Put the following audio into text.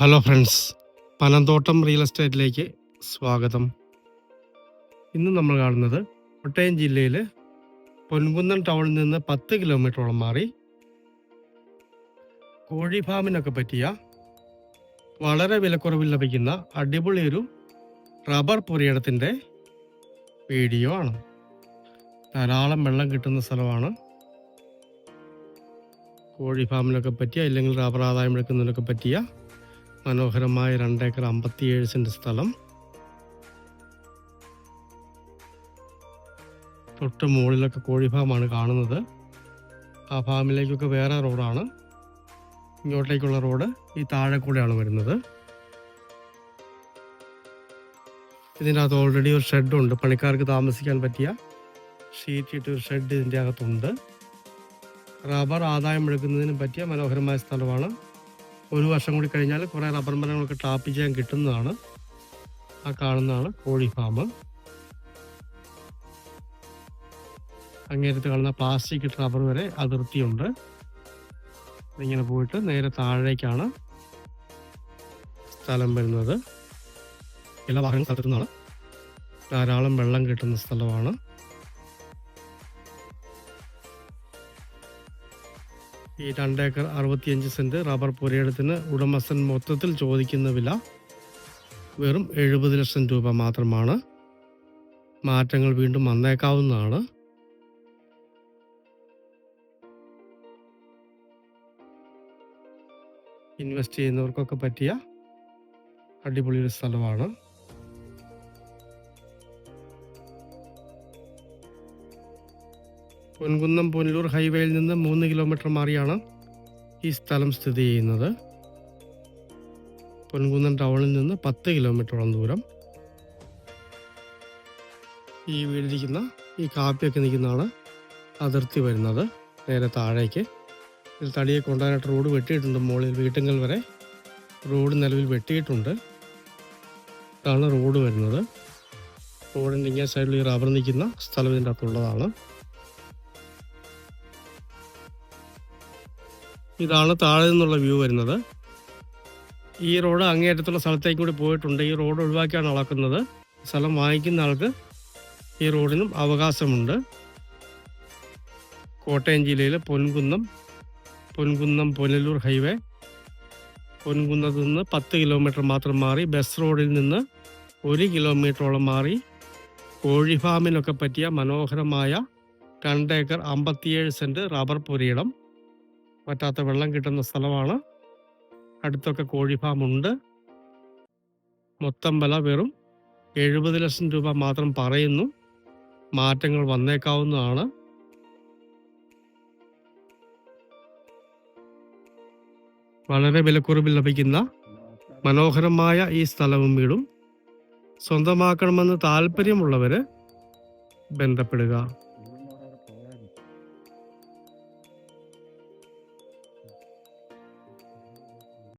Hello friends Panamthottam real എസ്റ്റേറ്റിലേക്ക് സ്വാഗതം. ഇന്ന് നമ്മൾ കാണുന്നത് കോട്ടയം ജില്ലയിൽ പൊൻകുന്നം ടൗണിൽ നിന്ന് പത്ത് കിലോമീറ്ററോളം മാറി കോഴി ഫാമിനൊക്കെ പറ്റിയ വളരെ വിലക്കുറവിൽ ലഭിക്കുന്ന അടിപൊളി ഒരു റബ്ബർ പുരയിടത്തിന്റെ വീഡിയോ ആണ്. ധാരാളം വെള്ളം കിട്ടുന്ന സ്ഥലമാണ്. കോഴി ഫാമിനൊക്കെ പറ്റിയ അല്ലെങ്കിൽ റബ്ബർ ആദായം എടുക്കുന്നതിനൊക്കെ പറ്റിയ മനോഹരമായ രണ്ടേക്കർ അമ്പത്തിയേഴ് സെന്റ് സ്ഥലം. തൊട്ട് മുകളിലൊക്കെ കോഴി ഫാമാണ് കാണുന്നത്. ആ ഫാമിലേക്കൊക്കെ വേറെ റോഡാണ്. ഇങ്ങോട്ടേക്കുള്ള റോഡ് ഈ താഴെ കൂടെയാണ് വരുന്നത്. ഇതിന്റെ അകത്ത് ഓൾറെഡി ഒരു ഷെഡുണ്ട് പണിക്കാർക്ക് താമസിക്കാൻ പറ്റിയ ഷീറ്റ് ഇട്ട് ഒരു ഷെഡ് ഇതിന്റെ അകത്തുണ്ട്. റബ്ബർ ആദായം എടുക്കുന്നതിന് പറ്റിയ മനോഹരമായ സ്ഥലമാണ്. ഒരു വർഷം കൂടി കഴിഞ്ഞാൽ കുറേ റബ്ബർ മരങ്ങളൊക്കെ ടാപ്പ് ചെയ്യാൻ കിട്ടുന്നതാണ്. ആ കാണുന്നതാണ് കോഴി ഫാം. അങ്ങേരത്ത് കാണുന്ന പ്ലാസ്റ്റിക് റബ്ബർ വരെ അതിർത്തിയുണ്ട്. ഇങ്ങനെ പോയിട്ട് നേരെ താഴേക്കാണ് സ്ഥലം വരുന്നത്. എല്ലാ വാഹനങ്ങളും സ്ഥലത്തുനിന്നാണ് ധാരാളം വെള്ളം കിട്ടുന്ന സ്ഥലമാണ്. ഈ രണ്ടേക്കർ അറുപത്തിയഞ്ച് സെന്റ് റബ്ബർ പുരയിടത്തിന് ഉടമസ്ഥൻ മൊത്തത്തിൽ ചോദിക്കുന്ന വില വെറും എഴുപത് ലക്ഷം രൂപ മാത്രമാണ്. മാറ്റങ്ങൾ വീണ്ടും വന്നേക്കാവുന്നതാണ്. ഇൻവെസ്റ്റ് ചെയ്യുന്നവർക്കൊക്കെ പറ്റിയ അടിപൊളി ഒരു സ്ഥലമാണ്. പൊൻകുന്നം പുനലൂർ ഹൈവേയിൽ നിന്ന് മൂന്ന് കിലോമീറ്റർ മാറിയാണ് ഈ സ്ഥലം സ്ഥിതി ചെയ്യുന്നത്. പൊൻകുന്നം ടൗണിൽ നിന്ന് പത്ത് കിലോമീറ്ററോളം ദൂരം. ഈ വീടിരിക്കുന്ന ഈ കാപ്പിയൊക്കെ നിൽക്കുന്നതാണ് അതിർത്തി വരുന്നത്. നേരെ താഴേക്ക്. ഇതിൽ തടിയെ കൊണ്ടുപോകാനായിട്ട് റോഡ് വെട്ടിയിട്ടുണ്ട് മുകളിൽ വീട്ടുങ്കൽ വരെ. റോഡ് നിലവിൽ വെട്ടിയിട്ടുണ്ട്. ഇതാണ് റോഡ് വരുന്നത്. റോഡിന്റെ ഇങ്ങനെ സൈഡിൽ ഈ റബ്ബർ നിൽക്കുന്ന സ്ഥലം ഇതിന്റെ അകത്തുള്ളതാണ്. ഇതാണ് താഴെ നിന്നുള്ള വ്യൂ വരുന്നത്. ഈ റോഡ് അങ്ങേയറ്റത്തുള്ള സ്ഥലത്തേക്ക് കൂടി പോയിട്ടുണ്ട്. ഈ റോഡ് ഒഴിവാക്കിയാണ് അളക്കുന്നത്. സ്ഥലം വാങ്ങിക്കുന്ന ആൾക്ക് ഈ റോഡിനും അവകാശമുണ്ട്. കോട്ടയം ജില്ലയിലെ പൊൻകുന്നം പൊൻകുന്നം പുനലൂർ ഹൈവേ. പൊൻകുന്നത്ത് നിന്ന് പത്ത് കിലോമീറ്റർ മാത്രം മാറി ബസ് റോഡിൽ നിന്ന് ഒരു കിലോമീറ്ററോളം മാറി. കോഴി ഫാമിനൊക്കെ പറ്റിയ മനോഹരമായ രണ്ടേക്കർ അമ്പത്തിയേഴ് സെന്റ് റബ്ബർ പുരയിടം. പറ്റാത്ത വെള്ളം കിട്ടുന്ന സ്ഥലമാണ്. അടുത്തൊക്കെ കോഴി ഉണ്ട് മൊത്തം വില വെറും എഴുപത് ലക്ഷം രൂപ മാത്രം പറയുന്നു. മാറ്റങ്ങൾ വന്നേക്കാവുന്നതാണ്. വളരെ വിലക്കുറവിൽ ലഭിക്കുന്ന മനോഹരമായ ഈ സ്ഥലവും വീടും സ്വന്തമാക്കണമെന്ന് താല്പര്യമുള്ളവര് ബന്ധപ്പെടുക.